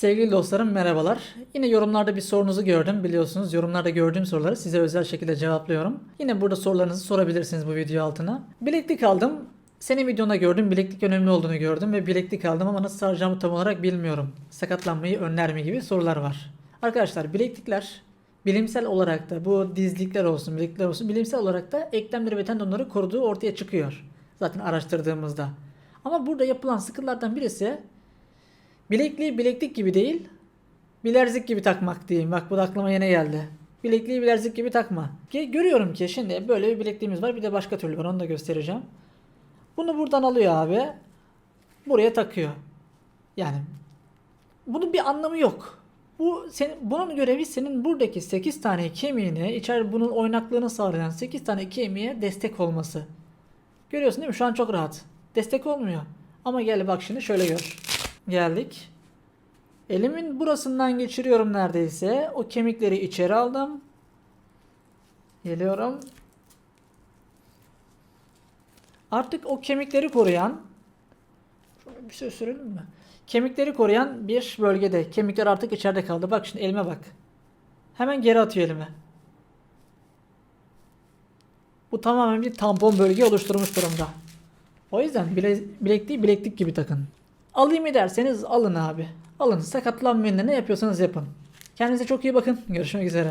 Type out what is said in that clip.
Sevgili dostlarım merhabalar. Yine yorumlarda bir sorunuzu gördüm. Biliyorsunuz yorumlarda gördüğüm soruları size özel şekilde cevaplıyorum. Yine burada sorularınızı sorabilirsiniz bu video altına. Bileklik aldım. Senin videonda gördüm bileklik önemli olduğunu gördüm ve bileklik aldım ama nasıl saracağımı tam olarak bilmiyorum. Sakatlanmayı önler mi gibi sorular var. Arkadaşlar bileklikler bilimsel olarak da bu dizlikler olsun bileklikler olsun bilimsel olarak da eklemleri ve tendonları koruduğu ortaya çıkıyor. Zaten araştırdığımızda. Ama burada yapılan sıkılardan birisi Bilekliği bileklik gibi değil, bilerzik gibi takmak diyeyim. Bak bu da aklıma yine geldi. Bilekliği bilerzik gibi takma. Ge- Görüyorum ki şimdi böyle bir bilekliğimiz var. Bir de başka türlü var. Onu da göstereceğim. Bunu buradan alıyor abi. Buraya takıyor. Yani bunun bir anlamı yok. Bu senin, bunun görevi senin buradaki 8 tane kemiğine, içeri bunun oynaklığını sağlayan 8 tane kemiğe destek olması. Görüyorsun değil mi? Şu an çok rahat. Destek olmuyor. Ama gel bak şimdi şöyle gör. Geldik. Elimin burasından geçiriyorum neredeyse. O kemikleri içeri aldım. Geliyorum. Artık o kemikleri koruyan bir şey sürelim mi? Kemikleri koruyan bir bölgede. Kemikler artık içeride kaldı. Bak şimdi elime bak. Hemen geri atıyor elime. Bu tamamen bir tampon bölge oluşturmuş durumda. O yüzden bile, bilekliği bileklik gibi takın. Alayım mı derseniz alın abi. Alın sakatlanmayın da ne yapıyorsanız yapın. Kendinize çok iyi bakın. Görüşmek üzere.